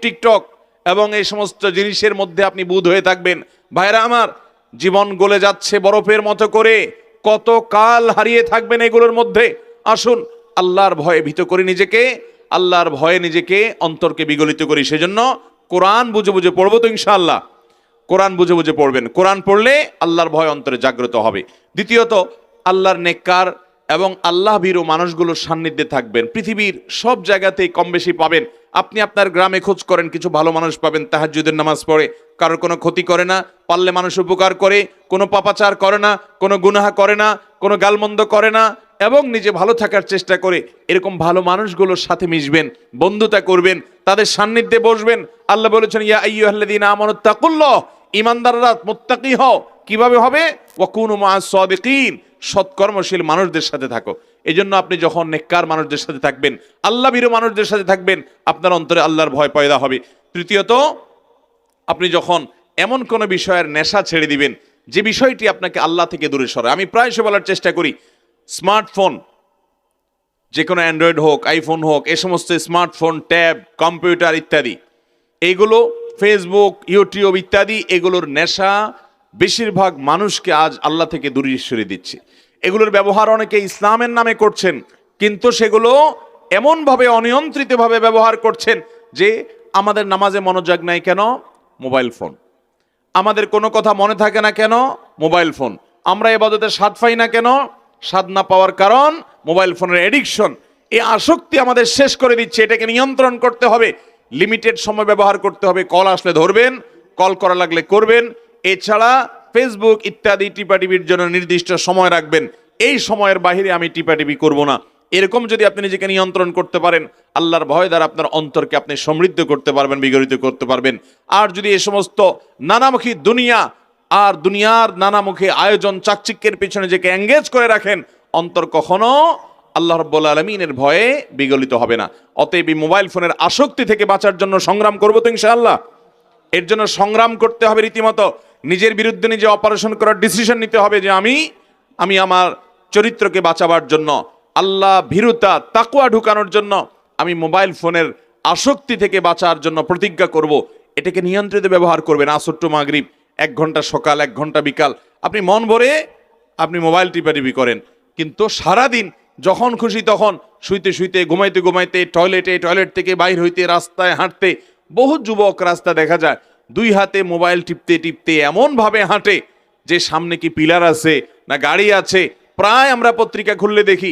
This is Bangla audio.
টিকটক এবং এই সমস্ত জিনিসের মধ্যে আপনি বুধ হয়ে থাকবেন। ভাইরা আমার, জীবন গলে যাচ্ছে বরফের মতো করে। কত কাল হারিয়ে থাকবেন এগুলোর মধ্যে। আসুন, আল্লাহর ভয়ে ভীত করি নিজেকে। আল্লাহর ভয়ে নিজেকে অন্তরকে বিগলিত করি। সেজন্য কোরআন বুঝে বুঝে পড়ব তো ইনশাআল্লাহ। কোরআন বুঝে বুঝে পড়বেন। কোরআন পড়লে আল্লাহর ভয় অন্তরে জাগ্রত হবে। দ্বিতীয়ত, আল্লাহর নেককার এবং আল্লাহ ভীরু মানুষগুলোর সান্নিধ্যে থাকবেন। পৃথিবীর সব জায়গাতেই কম বেশি পাবেন। আপনি আপনার গ্রামে খোঁজ করেন, কিছু ভালো মানুষ পাবেন, তাহাজ্জুদের নামাজ পড়ে। কারোর কোনো ক্ষতি করে না, পারলে মানুষ উপকার করে, কোনো পাপাচার করে না, কোনো গুনাহা করে না, কোনো গালমন্দ করে না, এবং নিজে ভালো থাকার চেষ্টা করে। এরকম ভালো মানুষগুলোর সাথে মিশবেন, বন্ধুতা করবেন, তাদের সান্নিধ্যে বসবেন। আল্লাহ বলেছেন, ইয়া আইয়ুহাল্লাযীনা আমানু তাকুল্লাহ ইমানদাররা মুত্তাকি হও। কীভাবে হবে? ওয়াকুনু মা'আস সাদিকিন সৎকর্মশীল মানুষদের সাথে থাকো। এই জন্য আপনি যখন নেককার মানুষদের সাথে থাকবেন, আল্লাহ ভীরু মানুষদের সাথে থাকবেন, আপনার অন্তরে আল্লাহর ভয় পয়দা হবে। তৃতীয়ত, আপনি যখন এমন কোনো বিষয়ের নেশা ছেড়ে দিবেন, যে বিষয়টি আপনাকে আল্লাহ থেকে দূরে সরে আমি প্রায়শই বলার চেষ্টা করি, স্মার্টফোন যে কোনো অ্যান্ড্রয়েড হোক, আইফোন হোক, এ সমস্ত স্মার্টফোন, ট্যাব, কম্পিউটার ইত্যাদি এইগুলো ফেসবুক, ইউটিউব ইত্যাদি, এগুলোর নেশা বেশিরভাগ মানুষকে আজ আল্লাহ থেকে দূরে সরিয়ে দিচ্ছে। এগুলোর ব্যবহার অনেকে ইসলামের নামে করছেন, কিন্তু সেগুলো এমনভাবে অনিয়ন্ত্রিতভাবে ব্যবহার করছেন যে আমাদের নামাজে মনোযোগ নাই কেন? Mobile phone. আমাদের কোনো কথা মনে থাকে না কেন? Mobile phone. আমরা এবাদতে স্বাদ পাই না কেন? স্বাদ না পাওয়ার কারণ মোবাইল ফোনের এডিকশন এই আসক্তি আমাদের শেষ করে দিচ্ছে, এটাকে নিয়ন্ত্রণ করতে হবে। লিমিটেড সময় ব্যবহার করতে হবে। কল আসলে ধরবেন, কল করা লাগলে করবেন। এছাড়া ফেসবুক ইত্যাদি টিপা টিপাটিপির জন্য নির্দিষ্ট সময় রাখবেন। এই সময়ের বাইরে আমি টিপা টিপাটিপি করব না। এরকম যদি আপনি নিজেকে নিয়ন্ত্রণ করতে পারেন, আল্লাহর ভয় দ্বারা আপনার অন্তরকে আপনি সমৃদ্ধ করতে পারবেন, বিগড়িত করতে পারবেন। আর যদি এই সমস্ত নানামুখী দুনিয়া আর দুনিয়ার নানামুখী আয়োজন, চাকচিক্যের পিছনে নিজেকে এঙ্গেজ করে রাখেন, অন্তর কখনো আল্লাহ রব্বুল আলমিনের ভয়ে বিগলিত হবে না। অতএব মোবাইল ফোনের আসক্তি থেকে বাঁচার জন্য সংগ্রাম করব তো ইনশাআল্লাহ। এর জন্য সংগ্রাম করতে হবে রীতিমতো। নিজের বিরুদ্ধে নিজে অপারেশন করার ডিসিশন নিতে হবে যে আমি আমি আমার চরিত্রকে বাঁচাবার জন্য, আল্লাহ ভীরুতা, তাকুয়া ঢুকানোর জন্য আমি মোবাইল ফোনের আসক্তি থেকে বাঁচার জন্য প্রতিজ্ঞা করব। এটাকে নিয়ন্ত্রিত ব্যবহার করবেন আসট্ট মাগরিব, এক ঘণ্টা সকাল, এক ঘণ্টা বিকাল। আপনি মন ভরে আপনি মোবাইল টিপাটিপি করেন। কিন্তু সারাদিন যখন খুশি তখন শুইতে শুইতে, ঘুমাইতে ঘুমাইতে টয়লেটে টয়লেট থেকে বাইর হইতে, রাস্তায় হাঁটতে, বহু যুবক রাস্তা দেখা যায়। দুই হাতে মোবাইল টিপতে টিপতে এমনভাবে হাঁটে যে সামনে কি পিলার আছে না গাড়ি আছে। প্রায় আমরা পত্রিকা খুললে দেখি